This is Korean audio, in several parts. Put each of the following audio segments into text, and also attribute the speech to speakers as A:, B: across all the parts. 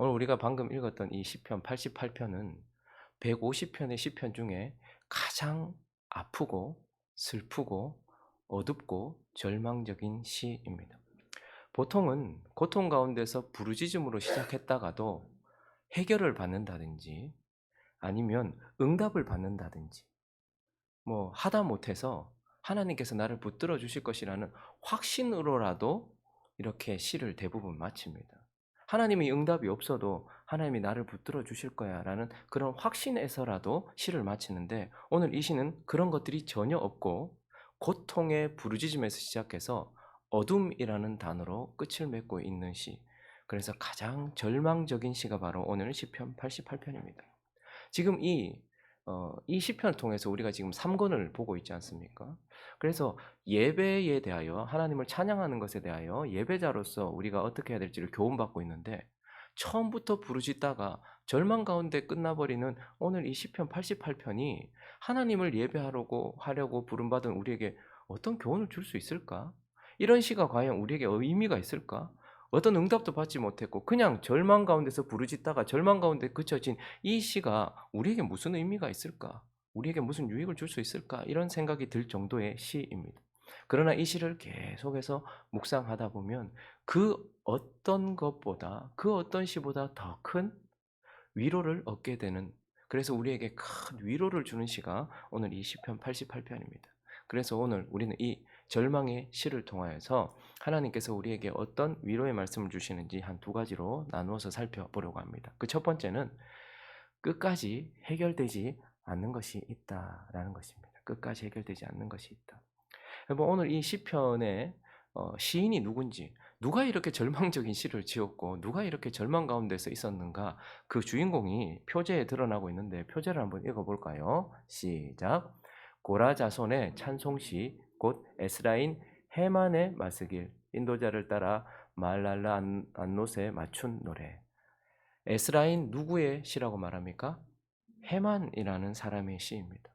A: 오늘 우리가 방금 읽었던 이 시편 88편은 150편의 시편 중에 가장 아프고 슬프고 어둡고 절망적인 시입니다. 보통은 고통 가운데서 부르짖음으로 시작했다가도 해결을 받는다든지 아니면 응답을 받는다든지 뭐 하다 못해서 하나님께서 나를 붙들어 주실 것이라는 확신으로라도 이렇게 시를 대부분 마칩니다. 하나님의 응답이 없어도 하나님이 나를 붙들어 주실 거야 라는 그런 확신에서라도 시를 마치는데 오늘 이 시는 그런 것들이 전혀 없고 고통의 부르짖음에서 시작해서 어둠이라는 단어로 끝을 맺고 있는 시. 그래서 가장 절망적인 시가 바로 오늘 시편 88편입니다. 지금 이 어, 이 시편을 통해서 우리가 지금 3권을 보고 있지 않습니까? 그래서 예배에 대하여 하나님을 찬양하는 것에 대하여 예배자로서 우리가 어떻게 해야 될지를 교훈받고 있는데 처음부터 부르짖다가 절망 가운데 끝나버리는 오늘 이 시편 88편이 하나님을 예배하려고 하려고 부름받은 우리에게 어떤 교훈을 줄 수 있을까? 이런 시가 과연 우리에게 의미가 있을까? 어떤 응답도 받지 못했고 그냥 절망 가운데서 부르짖다가 절망 가운데 그쳐진 이 시가 우리에게 무슨 의미가 있을까? 우리에게 무슨 유익을 줄 수 있을까? 이런 생각이 들 정도의 시입니다. 그러나 이 시를 계속해서 묵상하다 보면 그 어떤 것보다 그 어떤 시보다 더 큰 위로를 얻게 되는 그래서 우리에게 큰 위로를 주는 시가 오늘 이 시편 88편입니다. 그래서 오늘 우리는 이 절망의 시를 통하여서 하나님께서 우리에게 어떤 위로의 말씀을 주시는지 한 두 가지로 나누어서 살펴보려고 합니다. 그 첫 번째는 끝까지 해결되지 않는 것이 있다라는 것입니다. 끝까지 해결되지 않는 것이 있다. 여러분 오늘 이 시편의 어, 시인이 누군지 누가 이렇게 절망적인 시를 지었고 누가 이렇게 절망 가운데서 있었는가 그 주인공이 표제에 드러나고 있는데 표제를 한번 읽어볼까요? 시작 고라 자손의 찬송시 곧 에스라인 해만의 마스길 인도자를 따라 말랄라 안- 안노스에 맞춘 노래 에스라인 누구의 시라고 말합니까? 해만이라는 사람의 시입니다.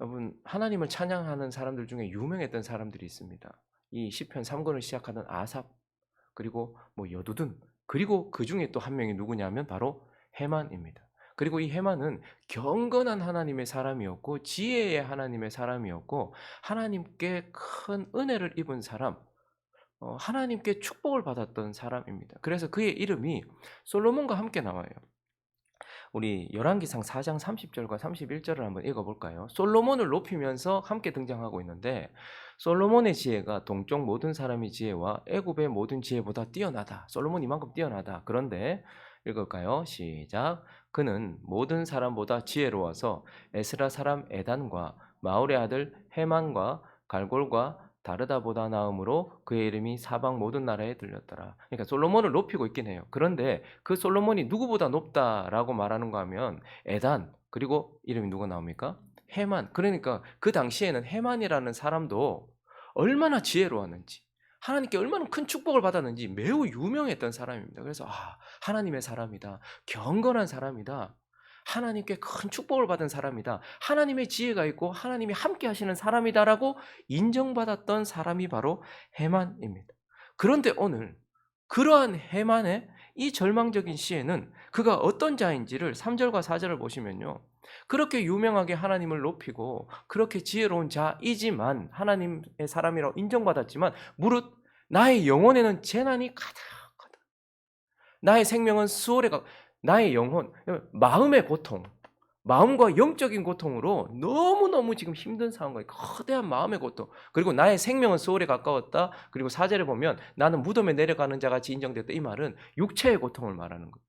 A: 여러분 하나님을 찬양하는 사람들 중에 유명했던 사람들이 있습니다. 이 시편 3권을 시작하던 아삽 그리고 뭐 여두둔 그리고 그 중에 또 한 명이 누구냐면 바로 해만입니다. 그리고 이 해만은 경건한 하나님의 사람이었고 지혜의 하나님의 사람이었고 하나님께 큰 은혜를 입은 사람, 어, 하나님께 축복을 받았던 사람입니다. 그래서 그의 이름이 솔로몬과 함께 나와요. 우리 열왕기상 4장 30절과 31절을 한번 읽어볼까요? 솔로몬을 높이면서 함께 등장하고 있는데 솔로몬의 지혜가 동쪽 모든 사람의 지혜와 애굽의 모든 지혜보다 뛰어나다. 솔로몬 이만큼 뛰어나다. 그런데 읽을까요? 시작. 그는 모든 사람보다 지혜로워서 에스라 사람 에단과 마울의 아들 헤만과 갈골과 다르다보다 나음으로 그의 이름이 사방 모든 나라에 들렸더라. 그러니까 솔로몬을 높이고 있긴 해요. 그런데 그 솔로몬이 누구보다 높다라고 말하는가 하면 에단 그리고 이름이 누가 나옵니까? 헤만. 그러니까 그 당시에는 헤만이라는 사람도 얼마나 지혜로웠는지 하나님께 얼마나 큰 축복을 받았는지 매우 유명했던 사람입니다. 그래서 아, 하나님의 사람이다. 경건한 사람이다. 하나님께 큰 축복을 받은 사람이다. 하나님의 지혜가 있고 하나님이 함께 하시는 사람이다라고 인정받았던 사람이 바로 해만입니다. 그런데 오늘 그러한 해만의 이 절망적인 시에는 그가 어떤 자인지를 3절과 4절을 보시면요. 그렇게 유명하게 하나님을 높이고 그렇게 지혜로운 자이지만 하나님의 사람이라고 인정받았지만 무릇 나의 영혼에는 재난이 가득하다. 나의 생명은 수월에 가 나의 영혼, 마음의 고통, 마음과 영적인 고통으로 너무너무 지금 힘든 상황과 거대한 마음의 고통, 그리고 나의 생명은 수월에 가까웠다. 그리고 사절에 보면 나는 무덤에 내려가는 자 같이 인정됐다. 이 말은 육체의 고통을 말하는 것.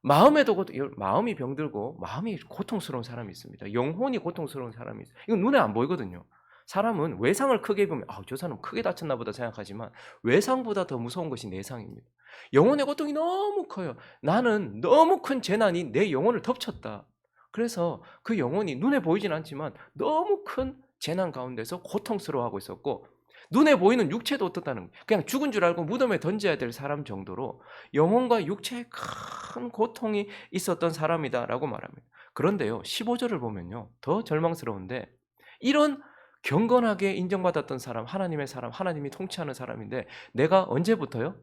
A: 마음에도 고통, 마음이 병들고 마음이 고통스러운 사람이 있습니다. 영혼이 고통스러운 사람이 있어요. 이건 눈에 안 보이거든요. 사람은 외상을 크게 보면 아, 저 사람 크게 다쳤나 보다 생각하지만 외상보다 더 무서운 것이 내상입니다. 영혼의 고통이 너무 커요. 나는 너무 큰 재난이 내 영혼을 덮쳤다. 그래서 그 영혼이 눈에 보이진 않지만 너무 큰 재난 가운데서 고통스러워하고 있었고 눈에 보이는 육체도 어떻다는. 그냥 죽은 줄 알고 무덤에 던져야 될 사람 정도로 영혼과 육체에 큰 고통이 있었던 사람이다라고 말합니다. 그런데요, 15절을 보면요, 더 절망스러운데 이런 경건하게 인정받았던 사람, 하나님의 사람, 하나님이 통치하는 사람인데 내가 언제부터요?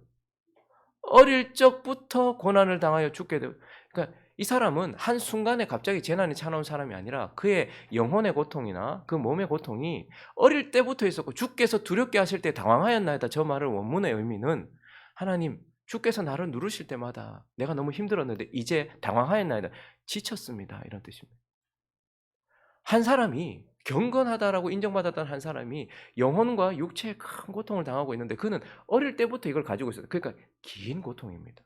A: 어릴 적부터 고난을 당하여 죽게 되고 그러니까 이 사람은 한 순간에 갑자기 재난이 찾아온 사람이 아니라 그의 영혼의 고통이나 그 몸의 고통이 어릴 때부터 있었고 주께서 두렵게 하실 때 당황하였나이다. 저 말을 원문의 의미는 하나님 주께서 나를 누르실 때마다 내가 너무 힘들었는데 이제 당황하였나이다. 지쳤습니다. 이런 뜻입니다. 한 사람이 경건하다라고 인정받았던 한 사람이 영혼과 육체에 큰 고통을 당하고 있는데 그는 어릴 때부터 이걸 가지고 있어요. 그러니까 긴 고통입니다.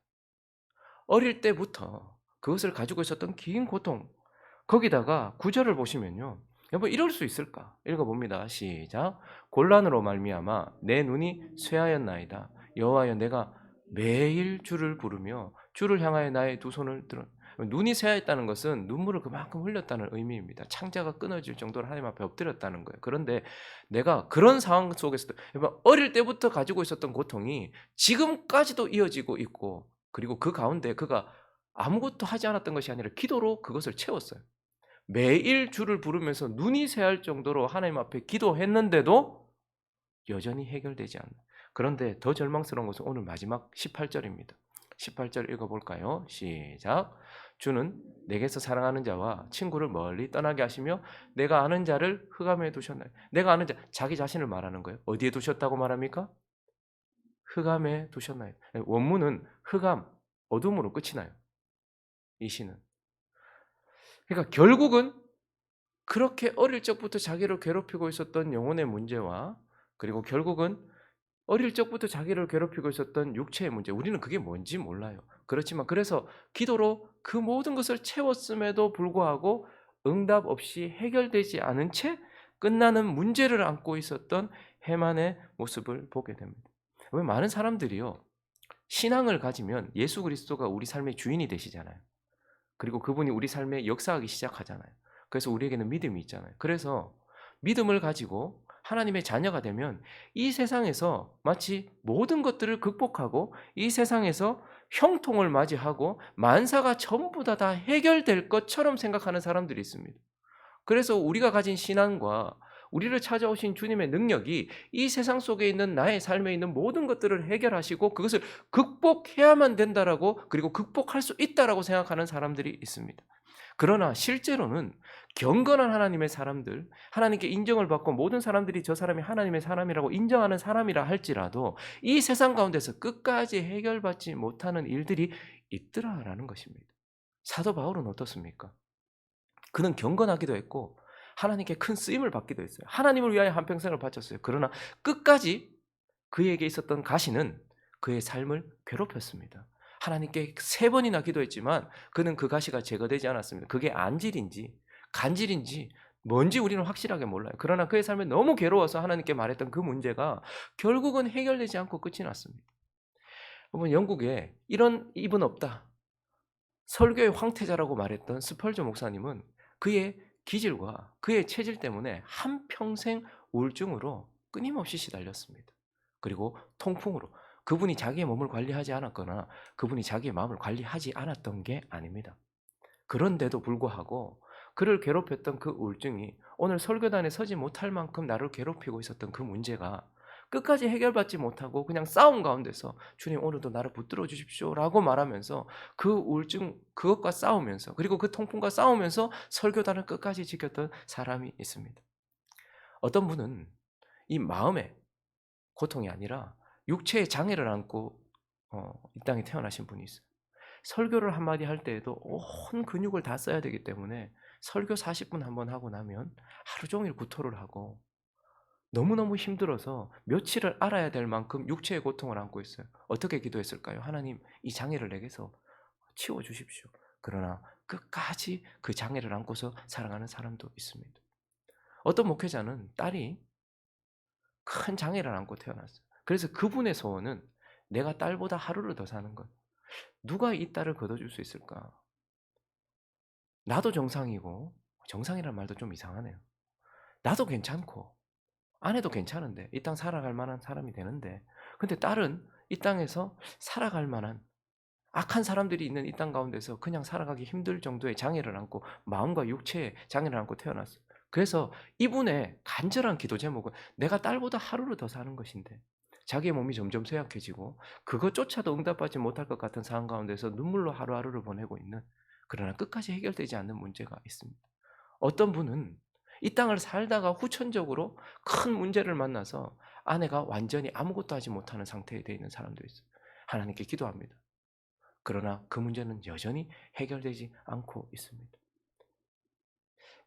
A: 어릴 때부터 그것을 가지고 있었던 긴 고통. 거기다가 구절을 보시면요. 여보 이럴 수 있을까? 읽어봅니다. 시작. 곤란으로 말미암아 내 눈이 쇠하였나이다. 여호와여 내가 매일 주를 부르며 주를 향하여 나의 두 손을 들어 눈이 쇠하였다는 것은 눈물을 그만큼 흘렸다는 의미입니다. 창자가 끊어질 정도로 하나님 앞에 엎드렸다는 거예요. 그런데 내가 그런 상황 속에서도 어릴 때부터 가지고 있었던 고통이 지금까지도 이어지고 있고 그리고 그 가운데 그가 아무것도 하지 않았던 것이 아니라 기도로 그것을 채웠어요. 매일 주를 부르면서 눈이 새할 정도로 하나님 앞에 기도했는데도 여전히 해결되지 않는. 그런데 더 절망스러운 것은 오늘 마지막 18절입니다. 18절 읽어볼까요? 시작. 주는 내게서 사랑하는 자와 친구를 멀리 떠나게 하시며 내가 아는 자를 흑암에 두셨나요? 내가 아는 자, 자기 자신을 말하는 거예요. 어디에 두셨다고 말합니까? 흑암에 두셨나요? 원문은 흑암, 어둠으로 끝이 나요. 이 시는. 그러니까 결국은 그렇게 어릴 적부터 자기를 괴롭히고 있었던 영혼의 문제와 그리고 결국은 어릴 적부터 자기를 괴롭히고 있었던 육체의 문제, 우리는 그게 뭔지 몰라요. 그렇지만 그래서 기도로 그 모든 것을 채웠음에도 불구하고 응답 없이 해결되지 않은 채 끝나는 문제를 안고 있었던 해만의 모습을 보게 됩니다. 왜 많은 사람들이요 신앙을 가지면 예수 그리스도가 우리 삶의 주인이 되시잖아요. 그리고 그분이 우리 삶에 역사하기 시작하잖아요. 그래서 우리에게는 믿음이 있잖아요. 그래서 믿음을 가지고 하나님의 자녀가 되면 이 세상에서 마치 모든 것들을 극복하고 이 세상에서 형통을 맞이하고 만사가 전부 다 다 해결될 것처럼 생각하는 사람들이 있습니다. 그래서 우리가 가진 신앙과 우리를 찾아오신 주님의 능력이 이 세상 속에 있는 나의 삶에 있는 모든 것들을 해결하시고 그것을 극복해야만 된다라고 그리고 극복할 수 있다라고 생각하는 사람들이 있습니다. 그러나 실제로는 경건한 하나님의 사람들, 하나님께 인정을 받고 모든 사람들이 저 사람이 하나님의 사람이라고 인정하는 사람이라 할지라도 이 세상 가운데서 끝까지 해결받지 못하는 일들이 있더라라는 것입니다. 사도 바울은 어떻습니까? 그는 경건하기도 했고 하나님께 큰 쓰임을 받기도 했어요. 하나님을 위하여 한평생을 바쳤어요. 그러나 끝까지 그에게 있었던 가시는 그의 삶을 괴롭혔습니다. 하나님께 세 번이나 기도했지만 그는 그 가시가 제거되지 않았습니다. 그게 안질인지 간질인지 뭔지 우리는 확실하게 몰라요. 그러나 그의 삶에 너무 괴로워서 하나님께 말했던 그 문제가 결국은 해결되지 않고 끝이 났습니다. 여러분 영국에 이런 입은 없다. 설교의 황태자라고 말했던 스펄저 목사님은 그의 기질과 그의 체질 때문에 한평생 우울증으로 끊임없이 시달렸습니다. 그리고 통풍으로 그분이 자기의 몸을 관리하지 않았거나 그분이 자기의 마음을 관리하지 않았던 게 아닙니다. 그런데도 불구하고 그를 괴롭혔던 그 우울증이 오늘 설교단에 서지 못할 만큼 나를 괴롭히고 있었던 그 문제가 끝까지 해결받지 못하고 그냥 싸움 가운데서 주님 오늘도 나를 붙들어 주십시오라고 말하면서 그 우울증 그것과 싸우면서 그리고 그 통풍과 싸우면서 설교단을 끝까지 지켰던 사람이 있습니다. 어떤 분은 이 마음의 고통이 아니라 육체의 장애를 안고 어, 이 땅에 태어나신 분이 있어요. 설교를 한마디 할 때에도 온 근육을 다 써야 되기 때문에 설교 40분 한 번 하고 나면 하루 종일 구토를 하고 너무너무 힘들어서 며칠을 알아야 될 만큼 육체의 고통을 안고 있어요. 어떻게 기도했을까요? 하나님, 이 장애를 내게서 치워 주십시오. 그러나 끝까지 그 장애를 안고서 살아가는 사람도 있습니다. 어떤 목회자는 딸이 큰 장애를 안고 태어났어요. 그래서 그분의 소원은 내가 딸보다 하루를 더 사는 것. 누가 이 딸을 걷어줄 수 있을까? 나도 정상이고 정상이란 말도 좀 이상하네요. 나도 괜찮고 아내도 괜찮은데 이 땅 살아갈 만한 사람이 되는데 근데 딸은 이 땅에서 살아갈 만한 악한 사람들이 있는 이 땅 가운데서 그냥 살아가기 힘들 정도의 장애를 안고 마음과 육체의 장애를 안고 태어났어요. 그래서 이분의 간절한 기도 제목은 내가 딸보다 하루를 더 사는 것인데 자기의 몸이 점점 쇠약해지고 그것조차도 응답받지 못할 것 같은 상황 가운데서 눈물로 하루하루를 보내고 있는 그러나 끝까지 해결되지 않는 문제가 있습니다. 어떤 분은 이 땅을 살다가 후천적으로 큰 문제를 만나서 아내가 완전히 아무것도 하지 못하는 상태에 되어 있는 사람도 있어요. 하나님께 기도합니다. 그러나 그 문제는 여전히 해결되지 않고 있습니다.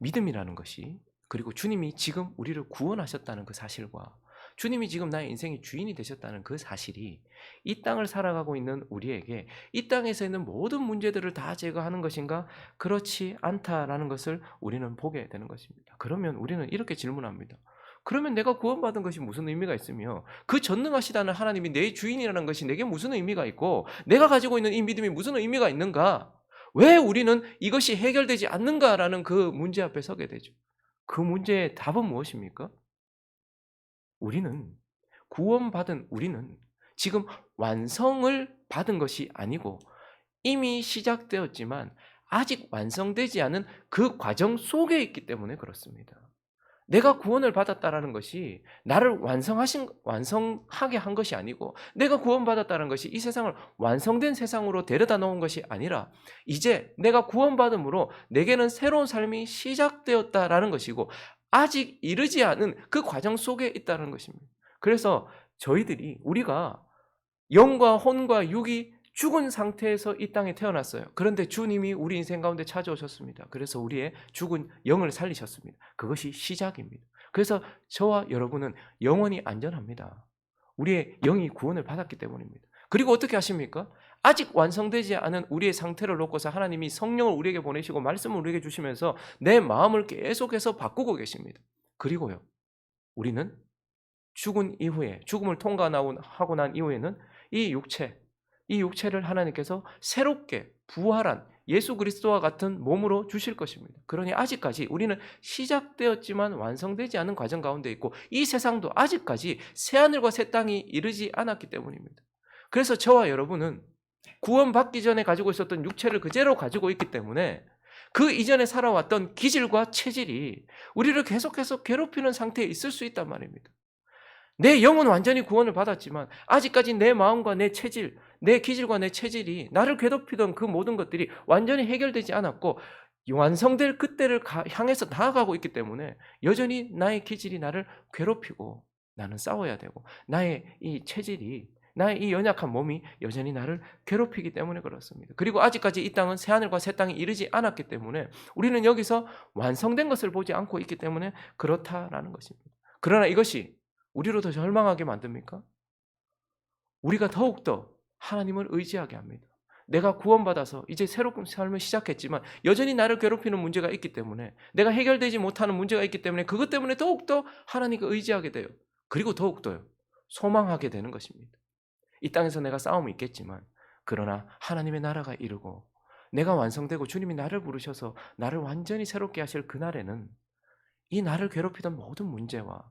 A: 믿음이라는 것이 그리고 주님이 지금 우리를 구원하셨다는 그 사실과 주님이 지금 나의 인생의 주인이 되셨다는 그 사실이 이 땅을 살아가고 있는 우리에게 이 땅에서 있는 모든 문제들을 다 제거하는 것인가? 그렇지 않다라는 것을 우리는 보게 되는 것입니다. 그러면 우리는 이렇게 질문합니다. 그러면 내가 구원받은 것이 무슨 의미가 있으며 그 전능하시다는 하나님이 내 주인이라는 것이 내게 무슨 의미가 있고 내가 가지고 있는 이 믿음이 무슨 의미가 있는가? 왜 우리는 이것이 해결되지 않는가라는 그 문제 앞에 서게 되죠. 그 문제의 답은 무엇입니까? 우리는 구원받은 우리는 지금 완성을 받은 것이 아니고 이미 시작되었지만 아직 완성되지 않은 그 과정 속에 있기 때문에 그렇습니다. 내가 구원을 받았다라는 것이 나를 완성하신 완성하게 한 것이 아니고 내가 구원받았다는 것이 이 세상을 완성된 세상으로 데려다 놓은 것이 아니라 이제 내가 구원받음으로 내게는 새로운 삶이 시작되었다라는 것이고 아직 이르지 않은 그 과정 속에 있다는 것입니다. 그래서 저희들이 우리가 영과 혼과 육이 죽은 상태에서 이 땅에 태어났어요. 그런데 주님이 우리 인생 가운데 찾아오셨습니다. 그래서 우리의 죽은 영을 살리셨습니다. 그것이 시작입니다. 그래서 저와 여러분은 영원히 안전합니다. 우리의 영이 구원을 받았기 때문입니다. 그리고 어떻게 하십니까? 아직 완성되지 않은 우리의 상태를 놓고서 하나님이 성령을 우리에게 보내시고 말씀을 우리에게 주시면서 내 마음을 계속해서 바꾸고 계십니다. 그리고요, 우리는 죽은 이후에, 죽음을 통과하고 난 이후에는 이 육체, 이 육체를 하나님께서 새롭게 부활한 예수 그리스도와 같은 몸으로 주실 것입니다. 그러니 아직까지 우리는 시작되었지만 완성되지 않은 과정 가운데 있고 이 세상도 아직까지 새 하늘과 새 땅이 이르지 않았기 때문입니다. 그래서 저와 여러분은 구원받기 전에 가지고 있었던 육체를 그대로 가지고 있기 때문에 그 이전에 살아왔던 기질과 체질이 우리를 계속해서 괴롭히는 상태에 있을 수 있단 말입니다. 내 영은 완전히 구원을 받았지만 아직까지 내 마음과 내 체질, 내 기질과 내 체질이 나를 괴롭히던 그 모든 것들이 완전히 해결되지 않았고 완성될 그때를 향해서 나아가고 있기 때문에 여전히 나의 기질이 나를 괴롭히고 나는 싸워야 되고 나의 이 체질이 나의 이 연약한 몸이 여전히 나를 괴롭히기 때문에 그렇습니다. 그리고 아직까지 이 땅은 새 하늘과 새 땅이 이르지 않았기 때문에 우리는 여기서 완성된 것을 보지 않고 있기 때문에 그렇다라는 것입니다. 그러나 이것이 우리로 더 절망하게 만듭니까? 우리가 더욱더 하나님을 의지하게 합니다. 내가 구원받아서 이제 새로운 삶을 시작했지만 여전히 나를 괴롭히는 문제가 있기 때문에 내가 해결되지 못하는 문제가 있기 때문에 그것 때문에 더욱더 하나님을 의지하게 돼요. 그리고 더욱더요. 소망하게 되는 것입니다. 이 땅에서 내가 싸움이 있겠지만 그러나 하나님의 나라가 이르고 내가 완성되고 주님이 나를 부르셔서 나를 완전히 새롭게 하실 그날에는 이 나를 괴롭히던 모든 문제와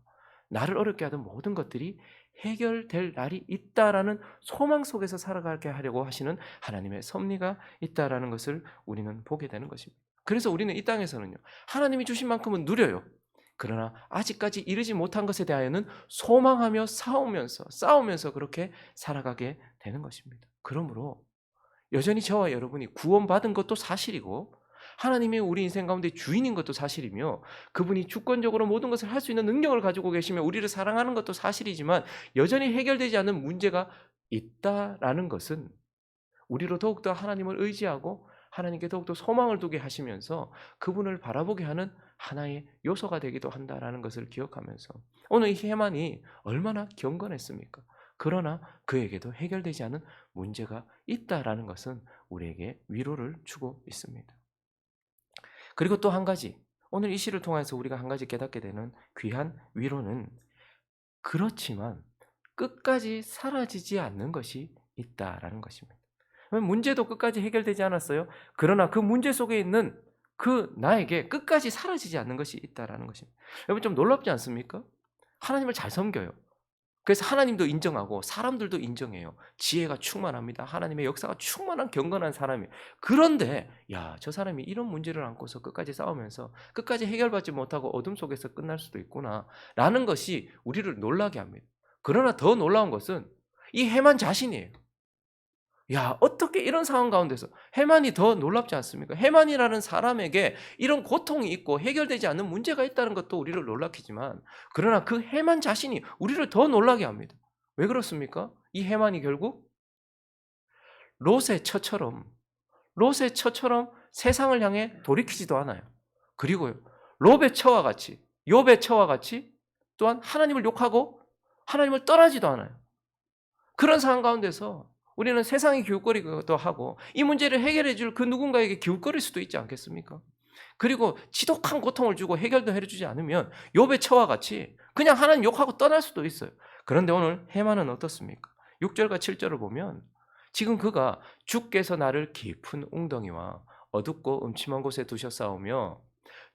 A: 나를 어렵게 하던 모든 것들이 해결될 날이 있다라는 소망 속에서 살아가게 하려고 하시는 하나님의 섭리가 있다라는 것을 우리는 보게 되는 것입니다. 그래서 우리는 이 땅에서는요. 하나님이 주신 만큼은 누려요. 그러나 아직까지 이르지 못한 것에 대하여는 소망하며 싸우면서 싸우면서 그렇게 살아가게 되는 것입니다. 그러므로 여전히 저와 여러분이 구원받은 것도 사실이고 하나님이 우리 인생 가운데 주인인 것도 사실이며 그분이 주권적으로 모든 것을 할 수 있는 능력을 가지고 계시며 우리를 사랑하는 것도 사실이지만 여전히 해결되지 않는 문제가 있다라는 것은 우리로 더욱더 하나님을 의지하고 하나님께 더욱더 소망을 두게 하시면서 그분을 바라보게 하는 하나의 요소가 되기도 한다라는 것을 기억하면서 오늘 이 해만이 얼마나 경건했습니까? 그러나 그에게도 해결되지 않은 문제가 있다라는 것은 우리에게 위로를 주고 있습니다. 그리고 또 한 가지 오늘 이 시를 통해서 우리가 한 가지 깨닫게 되는 귀한 위로는 그렇지만 끝까지 사라지지 않는 것이 있다라는 것입니다. 문제도 끝까지 해결되지 않았어요. 그러나 그 문제 속에 있는 그 나에게 끝까지 사라지지 않는 것이 있다라는 것입니다. 여러분 좀 놀랍지 않습니까? 하나님을 잘 섬겨요. 그래서 하나님도 인정하고 사람들도 인정해요. 지혜가 충만합니다. 하나님의 역사가 충만한 경건한 사람이에요. 그런데 야, 저 사람이 이런 문제를 안고서 끝까지 싸우면서 끝까지 해결받지 못하고 어둠 속에서 끝날 수도 있구나. 라는 것이 우리를 놀라게 합니다. 그러나 더 놀라운 것은 이 해만 자신이에요. 야, 어떻게 이런 상황 가운데서 해만이 더 놀랍지 않습니까? 해만이라는 사람에게 이런 고통이 있고 해결되지 않는 문제가 있다는 것도 우리를 놀라키지만 그러나 그 해만 자신이 우리를 더 놀라게 합니다. 왜 그렇습니까? 이 해만이 결국 롯의 처처럼 롯의 처처럼 세상을 향해 돌이키지도 않아요. 그리고요. 롯의 처와 같이 욥의 처와 같이 또한 하나님을 욕하고 하나님을 떠나지도 않아요. 그런 상황 가운데서 우리는 세상의 기웃거리기도 하고 이 문제를 해결해 줄 그 누군가에게 기웃거릴 수도 있지 않겠습니까? 그리고 지독한 고통을 주고 해결도 해주지 않으면 욥의 처와 같이 그냥 하나님 욕하고 떠날 수도 있어요. 그런데 오늘 해만은 어떻습니까? 6절과 7절을 보면 지금 그가 주께서 나를 깊은 웅덩이와 어둡고 음침한 곳에 두셨사오며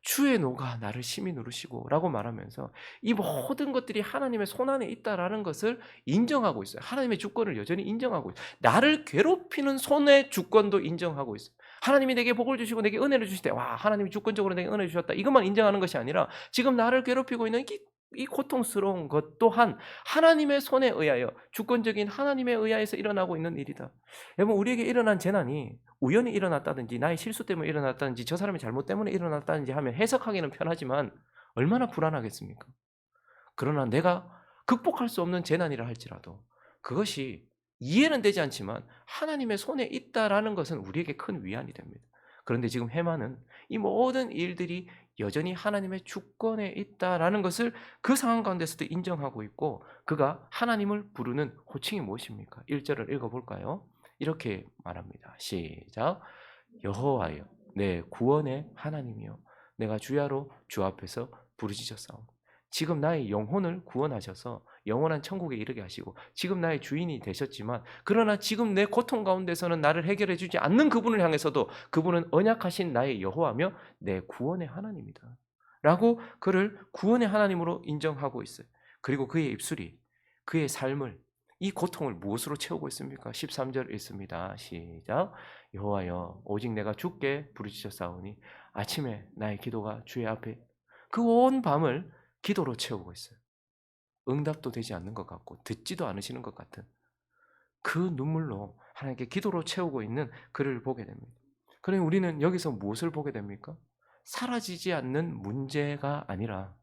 A: 주의 노가 나를 심히 누르시고 라고 말하면서 이 모든 것들이 하나님의 손안에 있다라는 것을 인정하고 있어요. 하나님의 주권을 여전히 인정하고 있어요. 나를 괴롭히는 손의 주권도 인정하고 있어요. 하나님이 내게 복을 주시고 내게 은혜를 주실 때, 와, 하나님이 주권적으로 내게 은혜 주셨다. 이것만 인정하는 것이 아니라 지금 나를 괴롭히고 있는 이, 이 고통스러운 것 또한 하나님의 손에 의하여 주권적인 하나님에 의하여서 일어나고 있는 일이다. 여러분, 우리에게 일어난 재난이 우연히 일어났다든지 나의 실수 때문에 일어났다든지 저 사람의 잘못 때문에 일어났다든지 하면 해석하기는 편하지만 얼마나 불안하겠습니까? 그러나 내가 극복할 수 없는 재난이라 할지라도 그것이 이해는 되지 않지만 하나님의 손에 있다라는 것은 우리에게 큰 위안이 됩니다. 그런데 지금 해마는 이 모든 일들이 여전히 하나님의 주권에 있다라는 것을 그 상황 가운데서도 인정하고 있고 그가 하나님을 부르는 호칭이 무엇입니까? 1절을 읽어볼까요? 이렇게 말합니다. 시작. 여호와여, 내 구원의 하나님이여, 내가 주야로 주 앞에서 부르짖었사오. 지금 나의 영혼을 구원하셔서 영원한 천국에 이르게 하시고 지금 나의 주인이 되셨지만 그러나 지금 내 고통 가운데서는 나를 해결해 주지 않는 그분을 향해서도 그분은 언약하신 나의 여호와며 내 구원의 하나님이다. 라고 그를 구원의 하나님으로 인정하고 있어요. 그리고 그의 입술이 그의 삶을 이 고통을 무엇으로 채우고 있습니까? 13절 읽습니다. 시작. 여호와여 오직 내가 주께 부르짖었사오니 아침에 나의 기도가 주의 앞에 그 온 밤을 기도로 채우고 있어요. 응답도 되지 않는 것 같고 듣지도 않으시는 것 같은 그 눈물로 하나님께 기도로 채우고 있는 그를 보게 됩니다. 그러니 우리는 여기서 무엇을 보게 됩니까? 사라지지 않는 문제가 아니라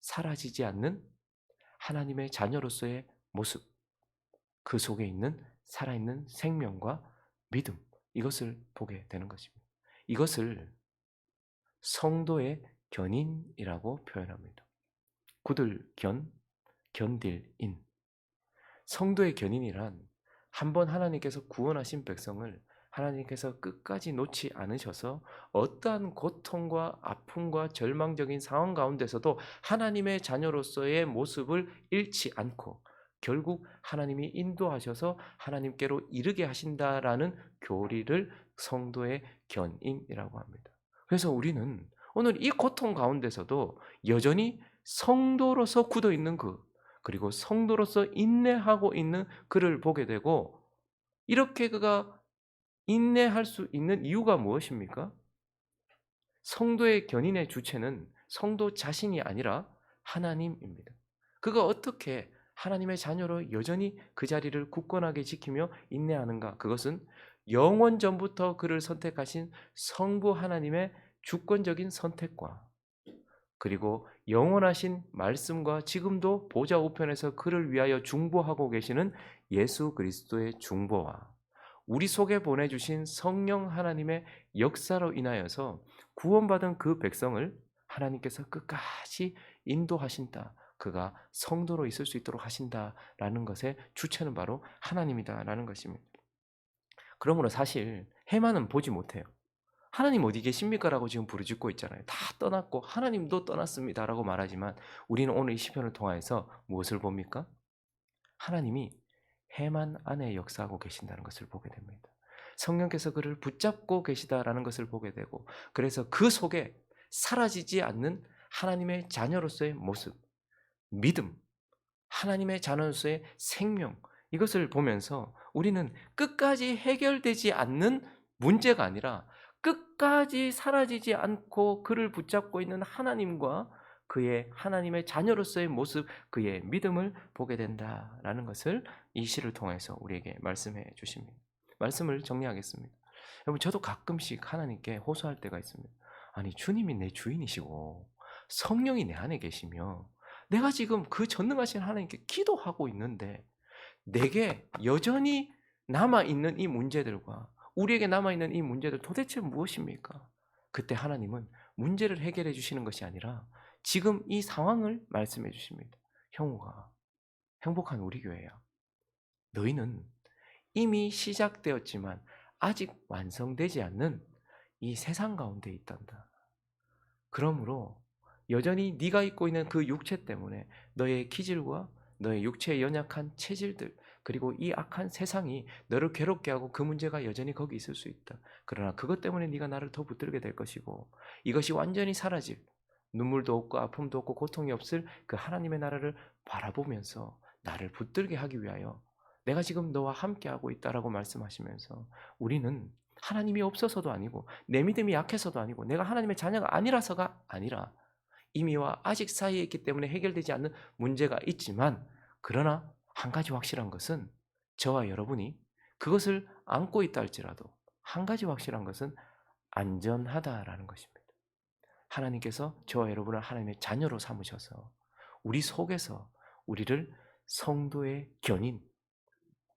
A: 사라지지 않는 하나님의 자녀로서의 모습, 그 속에 있는 살아있는 생명과 믿음, 이것을 보게 되는 것입니다. 이것을 성도의 견인이라고 표현합니다. 구들 견, 견딜 인. 성도의 견인이란 한 번 하나님께서 구원하신 백성을 하나님께서 끝까지 놓지 않으셔서 어떠한 고통과 아픔과 절망적인 상황 가운데서도 하나님의 자녀로서의 모습을 잃지 않고 결국 하나님이 인도하셔서 하나님께로 이르게 하신다라는 교리를 성도의 견인이라고 합니다. 그래서 우리는 오늘 이 고통 가운데서도 여전히 성도로서 굳어 있는 그 그리고 성도로서 인내하고 있는 그를 보게 되고 이렇게 그가 인내할 수 있는 이유가 무엇입니까? 성도의 견인의 주체는 성도 자신이 아니라 하나님입니다. 그가 어떻게 하나님의 자녀로 여전히 그 자리를 굳건하게 지키며 인내하는가? 그것은 영원 전부터 그를 선택하신 성부 하나님의 주권적인 선택과 그리고 영원하신 말씀과 지금도 보좌 우편에서 그를 위하여 중보하고 계시는 예수 그리스도의 중보와 우리 속에 보내주신 성령 하나님의 역사로 인하여서 구원받은 그 백성을 하나님께서 끝까지 인도하신다. 그가 성도로 있을 수 있도록 하신다라는 것의 주체는 바로 하나님이다라는 것입니다. 그러므로 사실 해만은 보지 못해요. 하나님 어디 계십니까? 라고 지금 부르짖고 있잖아요. 다 떠났고 하나님도 떠났습니다. 라고 말하지만 우리는 오늘 이 시편을 통해서 무엇을 봅니까? 하나님이 해만 안에 역사하고 계신다는 것을 보게 됩니다. 성령께서 그를 붙잡고 계시다라는 것을 보게 되고 그래서 그 속에 사라지지 않는 하나님의 자녀로서의 모습, 믿음, 하나님의 자녀로서의 생명 이것을 보면서 우리는 끝까지 해결되지 않는 문제가 아니라 끝까지 사라지지 않고 그를 붙잡고 있는 하나님과 그의 하나님의 자녀로서의 모습, 그의 믿음을 보게 된다라는 것을 이 시를 통해서 우리에게 말씀해 주십니다. 말씀을 정리하겠습니다. 여러분 저도 가끔씩 하나님께 호소할 때가 있습니다. 아니 주님이 내 주인이시고 성령이 내 안에 계시며 내가 지금 그 전능하신 하나님께 기도하고 있는데 내게 여전히 남아 있는 이 문제들과 우리에게 남아 있는 이 문제들 도대체 무엇입니까? 그때 하나님은 문제를 해결해 주시는 것이 아니라 지금 이 상황을 말씀해 주십니다. 형우가 행복한 우리 교회야. 너희는 이미 시작되었지만 아직 완성되지 않는 이 세상 가운데 있단다. 그러므로 여전히 네가 입고 있는 그 육체 때문에 너의 기질과 너의 육체의 연약한 체질들 그리고 이 악한 세상이 너를 괴롭게 하고 그 문제가 여전히 거기 있을 수 있다. 그러나 그것 때문에 네가 나를 더 붙들게 될 것이고 이것이 완전히 사라질 눈물도 없고 아픔도 없고 고통이 없을 그 하나님의 나라를 바라보면서 나를 붙들게 하기 위하여 내가 지금 너와 함께하고 있다라고 말씀하시면서 우리는 하나님이 없어서도 아니고 내 믿음이 약해서도 아니고 내가 하나님의 자녀가 아니라서가 아니라 이미와 아직 사이에 있기 때문에 해결되지 않는 문제가 있지만 그러나 한 가지 확실한 것은 저와 여러분이 그것을 안고 있다 할지라도 한 가지 확실한 것은 안전하다라는 것입니다. 하나님께서 저와 여러분을 하나님의 자녀로 삼으셔서 우리 속에서 우리를 성도의 견인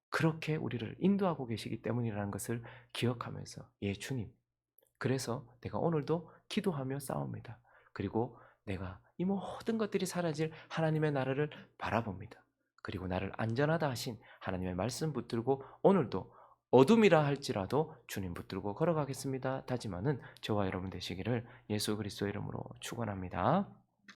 A: 그렇게 우리를 인도하고 계시기 때문이라는 것을 기억하면서 예 주님 그래서 내가 오늘도 기도하며 싸웁니다. 그리고 내가 이 모든 것들이 사라질 하나님의 나라를 바라봅니다. 그리고 나를 안전하다 하신 하나님의 말씀 붙들고 오늘도 어둠이라 할지라도 주님 붙들고 걸어가겠습니다. 다짐하는 저와 여러분 되시기를 예수 그리스도 이름으로 축원합니다.